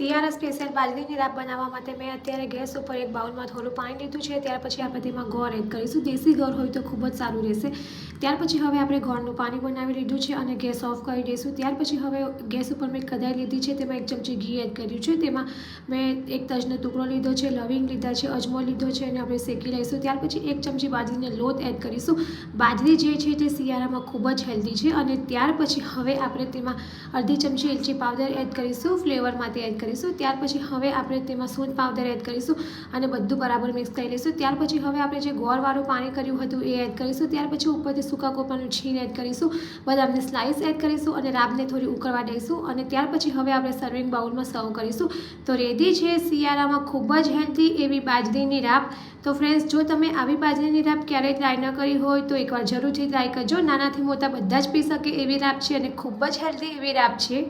શિયાળા સ્પેશિયલ બાજરીની રાબ બનાવવા માટે મેં અત્યારે ગેસ ઉપર એક બાઉલમાં થોડું પાણી લીધું છે. ત્યાર પછી આપણે તેમાં ગોળ એડ કરીશું. દેશી ગોળ હોય તો ખૂબ જ સારું રહેશે. ત્યાર પછી હવે આપણે ગોળનું પાણી બનાવી લીધું છે અને ગેસ ઓફ કરી દઈશું. ત્યાર પછી હવે ગેસ ઉપર મેં કદાઈ લીધી છે. તેમાં એક ચમચી ઘી એડ કર્યું છે. તેમાં મેં એક તજનો ટુકડો લીધો છે, લવિંગ લીધા છે, અજમો લીધો છે અને આપણે શેકી લઈશું. ત્યાર પછી એક ચમચી બાજરીને લોટ એડ કરીશું. બાજરી જે છે તે શિયાળામાં ખૂબ જ હેલ્ધી છે અને ત્યાર પછી હવે આપણે તેમાં અડધી ચમચી એલચી પાવડર એડ કરીશું. ફ્લેવર માટે એડ કરીશું, ત્યાર પછી હવે આપણે તેમાં સૂંઠ પાવડર એડ કરીશું અને બધું બરાબર મિક્સ કરી લઈશું. ત્યાર પછી હવે આપણે જે ગોળવાળું પાણી કર્યું હતું એ એડ કરીશું. ત્યાર પછી ઉપરથી સૂકા કોપાનું છીણ એડ કરીશું. બદામની સ્લાઇસ એડ કરીશું અને રાબને થોડી ઉકળવા દઈશું અને ત્યાર પછી હવે આપણે સર્વિંગ બાઉલમાં સર્વ કરીશું. તો રેડી છે શિયાળામાં ખૂબ જ હેલ્ધી એવી બાજરીની રાબ. તો ફ્રેન્ડ્સ જો તમે આવી બાજરીની રાબ ક્યારેય ટ્રાય ન કરી હોય તો એકવાર જરૂરથી ટ્રાય કરજો. નાનાથી મોટા બધા જ પી શકે એવી રાબ છે અને ખૂબ જ હેલ્ધી એવી રાબ છે.